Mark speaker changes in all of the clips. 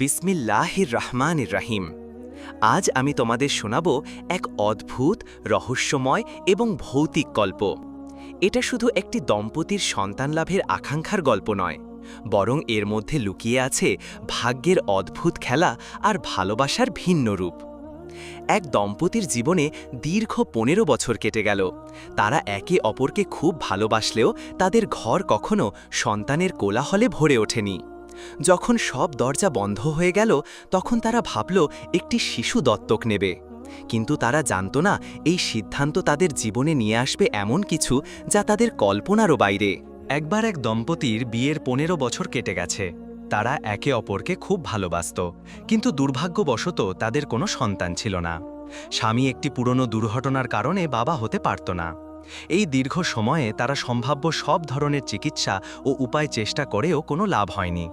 Speaker 1: বিসমিল্লাহির রহমানির রাহিম আজ আমি তোমাদের শোনাব এক অদ্ভুত, রহস্যময় এবং ভৌতিক গল্প। এটা শুধু একটি দম্পতির সন্তান লাভের আকাঙ্ক্ষার গল্প নয়, বরং এর মধ্যে লুকিয়ে আছে ভাগ্যের অদ্ভুত খেলা আর ভালোবাসার ভিন্ন রূপ। এক দম্পতির জীবনে দীর্ঘ পনেরো বছর কেটে গেল। তারা একে অপরকে খুব ভালোবাসলেও তাদের ঘর কখনো সন্তানের কোলাহলে ভরে ওঠেনি। যখন সব দরজা বন্ধ হয়ে গেল, তখন তারা ভাবল, একটি শিশু দত্তক নেবে। কিন্তু তারা জানত না, এই সিদ্ধান্ত তাদের জীবনে নিয়ে আসবে এমন কিছু যা তাদের কল্পনারও বাইরে। একবার এক দম্পতির বিয়ের পনেরো বছর কেটে গেছে। তারা একে অপরকে খুব ভালোবাসত, কিন্তু দুর্ভাগ্যবশত তাদের কোনো সন্তান ছিল না। স্বামী একটি পুরনো দুর্ঘটনার কারণে বাবা হতে পারত না। এই দীর্ঘ সময়ে তারা সম্ভাব্য সব ধরনের চিকিৎসা ও উপায় চেষ্টা করেও কোনো লাভ হয়নি।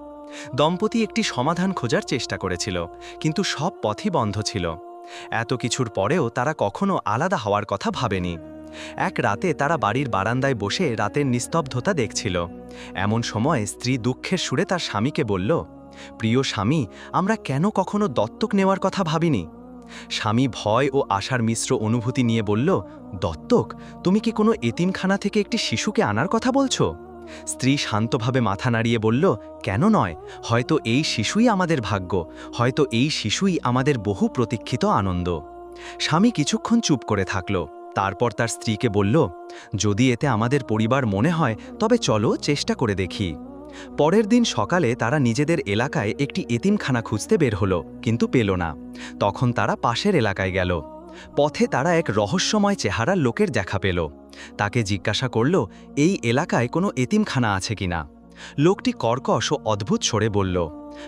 Speaker 1: দম্পতি একটি সমাধান খোঁজার চেষ্টা করেছিল, কিন্তু সব পথই বন্ধ ছিল। এত কিছুর পরেও তারা কখনো আলাদা হওয়ার কথা ভাবেনি। এক রাতে তারা বাড়ির বারান্দায় বসে রাতের নিস্তব্ধতা দেখছিল। এমন সময় স্ত্রী দুঃখের সুরে তার স্বামীকে বলল, প্রিয় স্বামী, আমরা কেন কখনো দত্তক নেওয়ার কথা ভাবিনি? স্বামী ভয় ও আশার মিশ্র অনুভূতি নিয়ে বলল, দত্তক, তুমি কি কোনো এতিমখানা থেকে একটি শিশুকে আনার কথা বলছো? স্ত্রী শান্তভাবে মাথা নাড়িয়ে বলল, কেন নয়? হয়তো এই শিশুই আমাদের ভাগ্য, হয়তো এই শিশুই আমাদের বহু প্রতীক্ষিত আনন্দ। স্বামী কিছুক্ষণ চুপ করে থাকল, তারপর তার স্ত্রীকে বলল, যদি এতে আমাদের পরিবার মনে হয়, তবে চলো চেষ্টা করে দেখি। পরের দিন সকালে তারা নিজেদের এলাকায় একটি এতিমখানা খুঁজতে বের হলো, কিন্তু পেল না। তখন তারা পাশের এলাকায় গেল। পথে তারা এক রহস্যময় চেহারার লোকের দেখা পেল। তাকে জিজ্ঞাসা করল, এই এলাকায় কোনো এতিমখানা আছে কিনা লোকটি কর্কশ ও অদ্ভুত সরে বলল,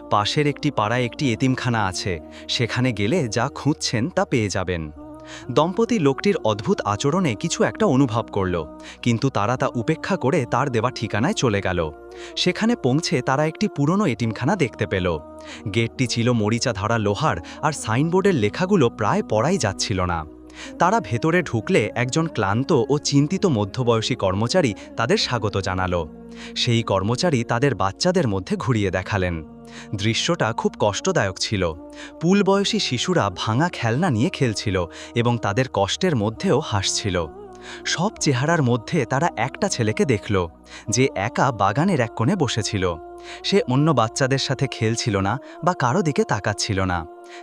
Speaker 1: পাশের একটি পাড়ায় একটি এতিমখানা আছে। সেখানে গেলে যা খুঁজছেন তা পেয়ে যাবেন। দম্পতি লোকটির অদ্ভুত আচরণে কিছু একটা অনুভব করল, কিন্তু তারা তা উপেক্ষা করে তার দেওয়া ঠিকানায় চলে গেল। সেখানে পৌঁছে তারা একটি পুরনো এটিমখানা দেখতে পেল। গেটটি ছিল মরিচা ধারা লোহার আর সাইনবোর্ডের লেখাগুলো প্রায় পড়াই যাচ্ছিল না। তারা ভেতরে ঢুকলে একজন ক্লান্ত ও চিন্তিত মধ্যবয়সী কর্মচারী তাদের স্বাগত জানালো। সেই কর্মচারী তাদের বাচ্চাদের মধ্যে ঘুরিয়ে দেখালেন। দৃশ্যটা খুব কষ্টদায়ক ছিল। পুল বয়সী শিশুরা ভাঙা খেলনা নিয়ে খেলছিল এবং তাদের কষ্টের মধ্যেও হাসছিল। সব চেহারার মধ্যে তারা একটা ছেলেকে দেখল, যে একা বাগানের এক কোণে বসেছিল। সে অন্য বাচ্চাদের সাথে খেলছিল না বা কারও দিকে তাকাচ্ছিল না।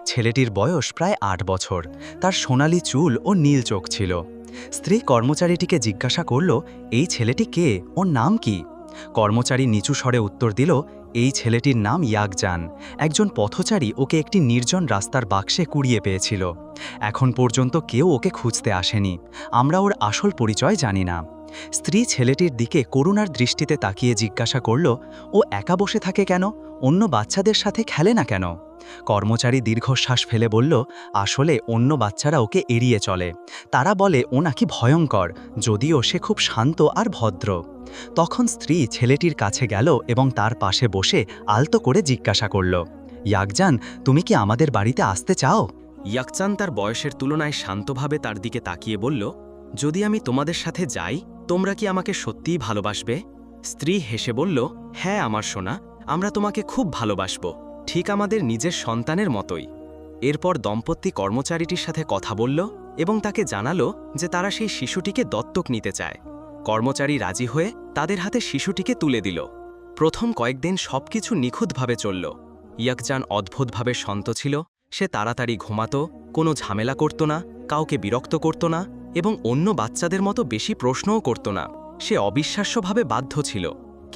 Speaker 1: ছেলেটির বয়স প্রায় আট বছর। তার সোনালি চুল ও নীল চোখ ছিল। স্ত্রী কর্মচারীটিকে জিজ্ঞাসা করল, এই ছেলেটি কে? ওর নাম কি? কর্মচারী নিচু স্বরে উত্তর দিল এই ছেলেটির নাম ইয়াকজান। একজন পথচারী ওকে একটি নির্জন রাস্তার বাক্সে কুড়িয়ে পেয়েছিল। এখন পর্যন্ত কেউ ওকে খুঁজতে আসেনি। আমরা ওর আসল পরিচয় জানি না। স্ত্রী ছেলেটির দিকে করুণার দৃষ্টিতে তাকিয়ে জিজ্ঞাসা করল, ও একা বসে থাকে কেন? অন্য বাচ্চাদের সাথে খেলে না কেন? কর্মচারী দীর্ঘশ্বাস ফেলে বলল, আসলে অন্য বাচ্চারা ওকে এড়িয়ে চলে। তারা বলে, ও নাকি ভয়ঙ্কর, যদিও সে খুব শান্ত আর ভদ্র। তখন স্ত্রী ছেলেটির কাছে গেল এবং তার পাশে বসে আলতো করে জিজ্ঞাসা করল, ইয়াকজান, তুমি কি আমাদের বাড়িতে আসতে চাও? ইয়াকচান তার বয়সের তুলনায় শান্তভাবে তার দিকে তাকিয়ে বলল, যদি আমি তোমাদের সাথে যাই, তোমরা কি আমাকে সত্যিই ভালোবাসবে? স্ত্রী হেসে বলল হ্যাঁ আমার সোনা আমরা তোমাকে খুব ভালোবাসব, ঠিক আমাদের নিজের সন্তানের মতোই। এরপর দম্পতি কর্মচারীটির সাথে কথা বলল এবং তাকে জানালো যে তারা সেই শিশুটিকে দত্তক নিতে চায়। কর্মচারী রাজি হয়ে তাদের হাতে শিশুটিকে তুলে দিল। প্রথম কয়েকদিন সবকিছু নিখুঁতভাবে চলল। ইয়াকজান অদ্ভুতভাবে শান্ত ছিল, সে তাড়াতাড়ি ঘুমাত, কোনো ঝামেলা করত না, কাউকে বিরক্ত করত না এবং অন্য বাচ্চাদের মতো বেশি প্রশ্নও করত না। সে অবিশ্বাস্যভাবে বাধ্য ছিল।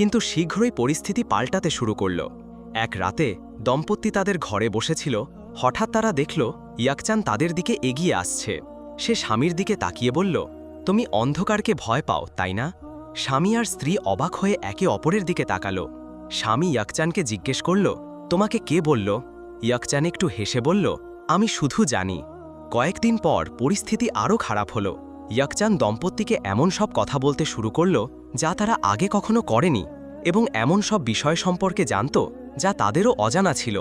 Speaker 1: কিন্তু শীঘ্রই পরিস্থিতি পাল্টাতে শুরু করল। এক রাতে দম্পতি তাদের ঘরে বসেছিল, হঠাৎ তারা দেখল ইয়াকচান তাদের দিকে এগিয়ে আসছে। সে স্বামীর দিকে তাকিয়ে বলল, তুমি অন্ধকারকে ভয় পাও, তাই না? স্বামী আর স্ত্রী অবাক হয়ে একে অপরের দিকে তাকালো। স্বামী ইয়াকচানকে জিজ্ঞেস করল, তোমাকে কে বলল? ইয়াকচান একটু হেসে বলল, আমি শুধু জানি। কয়েকদিন পর পরিস্থিতি আরও খারাপ হলো। ইয়াকচান দম্পতিকে এমন সব কথা বলতে শুরু করল যা তারা আগে কখনো করেনি এবং এমন সব বিষয় সম্পর্কে জানত যা তাদেরও অজানা ছিল।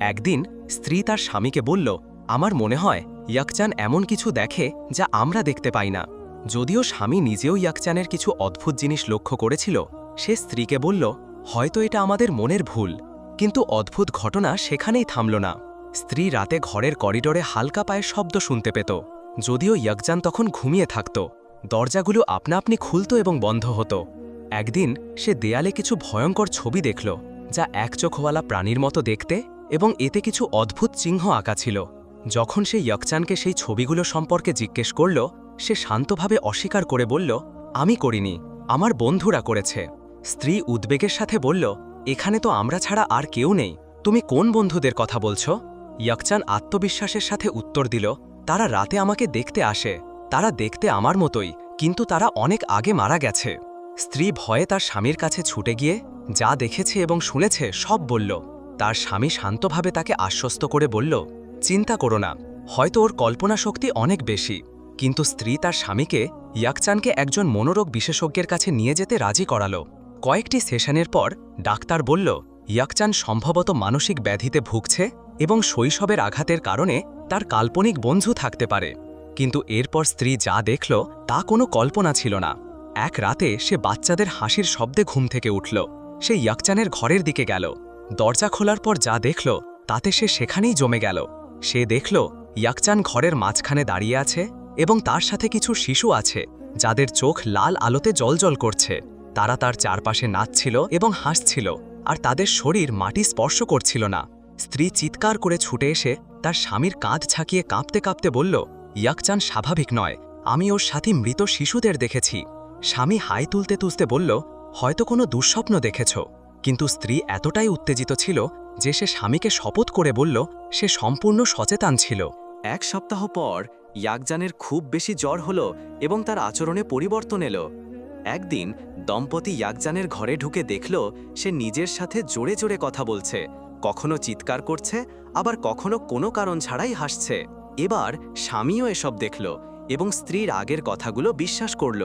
Speaker 1: একদিন স্ত্রী তার স্বামীকে বলল, আমার মনে হয় ইয়াকচান এমন কিছু দেখে যা আমরা দেখতে পাই না। যদিও স্বামী নিজেও ইয়াকচানের কিছু অদ্ভুত জিনিস লক্ষ্য করেছিল, সে স্ত্রীকে বলল, হয়তো এটা আমাদের মনের ভুল। কিন্তু অদ্ভুত ঘটনা সেখানেই থামল না। স্ত্রী রাতে ঘরের করিডরে হালকা পায়ের শব্দ শুনতে পেত। যদিও ইয়াকজান তখন ঘুমিয়ে থাকত, দরজাগুলো আপনা আপনি খুলত এবং বন্ধ হতো। একদিন সে দেয়ালে কিছু ভয়ঙ্কর ছবি দেখল, যা এক চোখওয়ালা প্রাণীর মতো দেখতে এবং এতে কিছু অদ্ভুত চিহ্ন আঁকা ছিল। যখন সে ইয়াকচানকে সেই ছবিগুলো সম্পর্কে জিজ্ঞেস করল, সে শান্তভাবে অস্বীকার করে বলল, আমি করিনি, আমার বন্ধুরা করেছে। স্ত্রী উদ্বেগের সাথে বলল, এখানে তো আমরা ছাড়া আর কেউ নেই, তুমি কোন বন্ধুদের কথা বলছো? ইয়াকচান আত্মবিশ্বাসের সাথে উত্তর দিল তারা রাতে আমাকে দেখতে আসে। তারা দেখতে আমার মতোই, কিন্তু তারা অনেক আগে মারা গেছে। স্ত্রী ভয়ে তার স্বামীর কাছে ছুটে গিয়ে যা দেখেছে এবং শুনেছে সব বলল। তার স্বামী শান্তভাবে তাকে আশ্বস্ত করে বলল, চিন্তা করো না, হয়তো ওর কল্পনা শক্তি অনেক বেশি। কিন্তু স্ত্রী তার স্বামীকে ইয়াকচানকে একজন মনোরোগ বিশেষজ্ঞের কাছে নিয়ে যেতে রাজি করালো। কয়েকটি সেশনের পর ডাক্তার বলল ইয়াকচান সম্ভবত মানসিক ব্যাধিতে ভুগছে এবং শৈশবের আঘাতের কারণে তার কাল্পনিক বন্ধু থাকতে পারে। কিন্তু এরপর স্ত্রী যা দেখল, তা কোনো কল্পনা ছিল না। এক রাতে সে বাচ্চাদের হাসির শব্দে ঘুম থেকে উঠল। সে ইয়াকচানের ঘরের দিকে গেল। দরজা খোলার পর যা দেখল, তাতে সে সেখানেই জমে গেল। সে দেখল, ইয়াকচান ঘরের মাঝখানে দাঁড়িয়ে আছে এবং তার সাথে কিছু শিশু আছে, যাদের চোখ লাল আলোতে জলজল করছে। তারা তার চারপাশে নাচছিল এবং হাসছিল। আর তাদের শরীর মাটি স্পর্শ করছিল না। স্ত্রী চিৎকার করে ছুটে এসে তার স্বামীর কাঁধ ছাকিয়ে কাঁপতে কাঁপতে বলল, ইয়াকচান স্বাভাবিক নয়, আমি ওর সাথে মৃত শিশুদের দেখেছি। স্বামী হাই তুলতে তুলতে বলল, হয়তো কোনো দুঃস্বপ্ন দেখেছ। কিন্তু স্ত্রী এতটাই উত্তেজিত ছিল যে সে স্বামীকে শপথ করে বলল, সে সম্পূর্ণ সচেতন ছিল।
Speaker 2: এক সপ্তাহ পর, ইয়াকজানের খুব বেশি জ্বর হলো এবং তার আচরণে পরিবর্তন এলো। একদিন দম্পতি ইয়াকজানের ঘরে ঢুকে দেখল, সে নিজের সাথে জোরে জোরে কথা বলছে। কখনো চিৎকার করছে, আবার কখনো কোনো কারণ ছাড়াই হাসছে। এবার স্বামীও এসব দেখল এবং স্ত্রীর আগের কথাগুলো বিশ্বাস করল।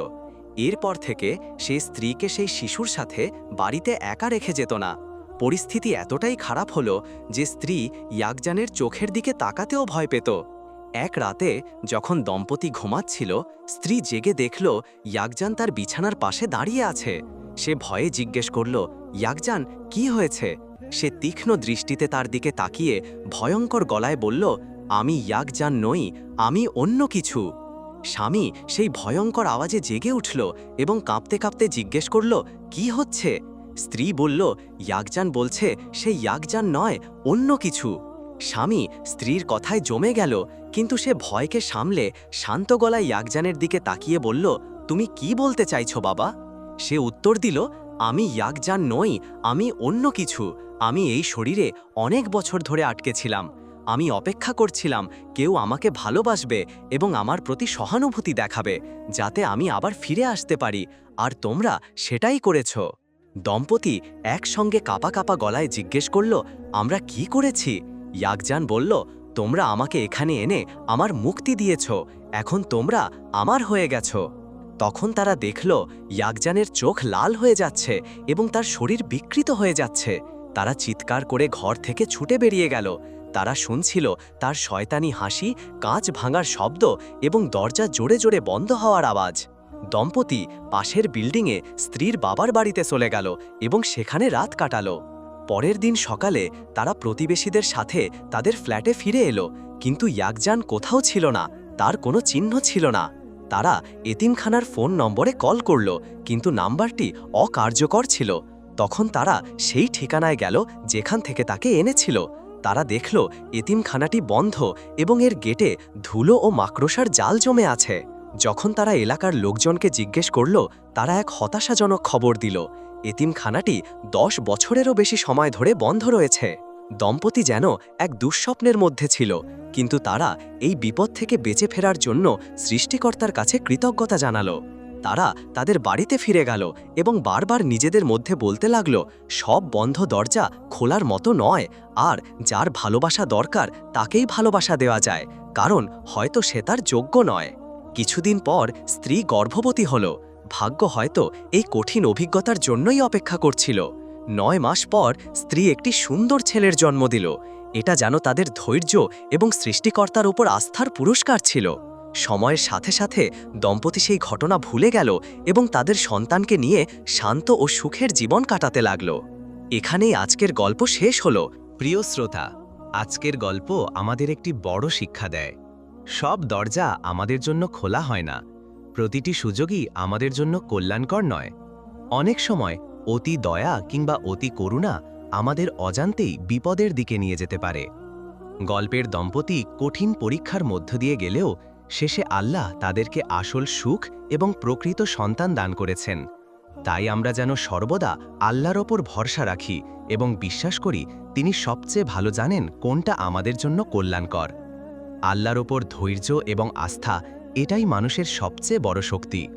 Speaker 2: এরপর থেকে সে স্ত্রীকে সেই শিশুর সাথে বাড়িতে একা রেখে যেত না। পরিস্থিতি এতটাই খারাপ হলো যে স্ত্রী ইয়াকজানের চোখের দিকে তাকাতেও ভয় পেত। এক রাতে যখন দম্পতি ঘুমাচ্ছিল, স্ত্রী জেগে দেখল ইয়াকজান তার বিছানার পাশে দাঁড়িয়ে আছে। সে ভয়ে জিজ্ঞেস করল ইয়াকজান কি হয়েছে? সে তীক্ষ্ণ দৃষ্টিতে তার দিকে তাকিয়ে ভয়ঙ্কর গলায় বলল, আমি ইয়াকজান নই, আমি অন্য কিছু। স্বামী সেই ভয়ঙ্কর আওয়াজে জেগে উঠল এবং কাঁপতে কাঁপতে জিজ্ঞেস করল, কি হচ্ছে? স্ত্রী বলল ইয়াকজান বলছে, সে ইয়াকজান নয়, অন্য কিছু। স্বামী স্ত্রীর কথায় জমে গেল কিন্তু সে ভয়কে সামলে শান্ত গলায় ইয়াকজানের দিকে তাকিয়ে বলল, তুমি কি বলতে চাইছো বাবা? সে উত্তর দিল, আমি ইয়াকজান নই, আমি অন্য কিছু। আমি এই শরীরে অনেক বছর ধরে আটকেছিলাম আমি অপেক্ষা করছিলাম, কেউ আমাকে ভালোবাসবে এবং আমার প্রতি সহানুভূতি দেখাবে, যাতে আমি আবার ফিরে আসতে পারি, আর তোমরা সেটাই করেছ। দম্পতি একসঙ্গে কাপা কাপা গলায় জিজ্ঞেস করল, আমরা কি করেছি? ইয়াকজান বলল তোমরা আমাকে এখানে এনে আমার মুক্তি দিয়েছ, এখন তোমরা আমার হয়ে গেছ। তখন তারা দেখল, ইয়াকজানের চোখ লাল হয়ে যাচ্ছে এবং তার শরীর বিকৃত হয়ে যাচ্ছে। তারা চিৎকার করে ঘর থেকে ছুটে বেরিয়ে গেল। তারা শুনছিল তার শয়তানি হাসি, কাঁচ ভাঙার শব্দ এবং দরজা জোরে জোরে বন্ধ হওয়ার আওয়াজ। দম্পতি পাশের বিল্ডিংয়ে স্ত্রীর বাবার বাড়িতে চলে গেল এবং সেখানে রাত কাটালো। পরের দিন সকালে তারা প্রতিবেশীদের সাথে তাদের ফ্ল্যাটে ফিরে এলো, কিন্তু ইয়াকজান কোথাও ছিল না, তার কোনো চিহ্ন ছিল না। তারা এতিমখানার ফোন নম্বরে কল করল, কিন্তু নাম্বারটি অকার্যকর ছিল। তখন তারা সেই ঠিকানায় গেল যেখান থেকে তাকে এনেছিল। তারা দেখল এতিমখানাটি বন্ধ এবং এর গেটে ধুলো ও মাকড়সার জাল জমে আছে। যখন তারা এলাকার লোকজনকে জিজ্ঞেস করল, তারা এক হতাশাজনক খবর দিল। এতিমখানাটি দশ বছরেরও বেশি সময় ধরে বন্ধ রয়েছে। দম্পতি যেন এক দুঃস্বপ্নের মধ্যে ছিল, কিন্তু তারা এই বিপদ থেকে বেঁচে ফেরার জন্য সৃষ্টিকর্তার কাছে কৃতজ্ঞতা জানালো। তারা তাদের বাড়িতে ফিরে গেল এবং বারবার নিজেদের মধ্যে বলতে লাগল, সব বন্ধ দরজা খোলার মতো নয়, আর যার ভালোবাসা দরকার তাকেই ভালোবাসা দেওয়া যায়, কারণ হয়তো সে তার যোগ্য নয়। কিছুদিন পর স্ত্রী গর্ভবতী হল ভাগ্য হয়তো এই কঠিন অভিজ্ঞতার জন্যই অপেক্ষা করছিল। নয় মাস পর স্ত্রী একটি সুন্দর ছেলের জন্ম দিল। এটা যেন তাদের ধৈর্য এবং সৃষ্টিকর্তার উপর আস্থার পুরস্কার ছিল। সময়ের সাথে সাথে দম্পতি সেই ঘটনা ভুলে গেল এবং তাদের সন্তানকে নিয়ে শান্ত ও সুখের জীবন কাটাতে লাগল। এখানেই আজকের গল্প শেষ হল।
Speaker 1: প্রিয় শ্রোতা, আজকের গল্প আমাদের একটি বড় শিক্ষা দেয়। সব দরজা আমাদের জন্য খোলা হয় না। প্রতিটি সুযোগই আমাদের জন্য কল্যাণকর নয়। অনেক সময় অতি দয়া কিংবা অতি করুণা আমাদের অজান্তেই বিপদের দিকে নিয়ে যেতে পারে। গল্পের দম্পতি কঠিন পরীক্ষার মধ্য দিয়ে গেলেও শেষে আল্লাহ তাদেরকে আসল সুখ এবং প্রকৃত সন্তান দান করেছেন। তাই আমরা যেন সর্বদা আল্লাহর ওপর ভরসা রাখি এবং বিশ্বাস করি তিনি সবচেয়ে ভালো জানেন কোনটা আমাদের জন্য কল্যাণকর। আল্লাহর ওপর ধৈর্য এবং আস্থা এটাই মানুষের সবচেয়ে বড় শক্তি।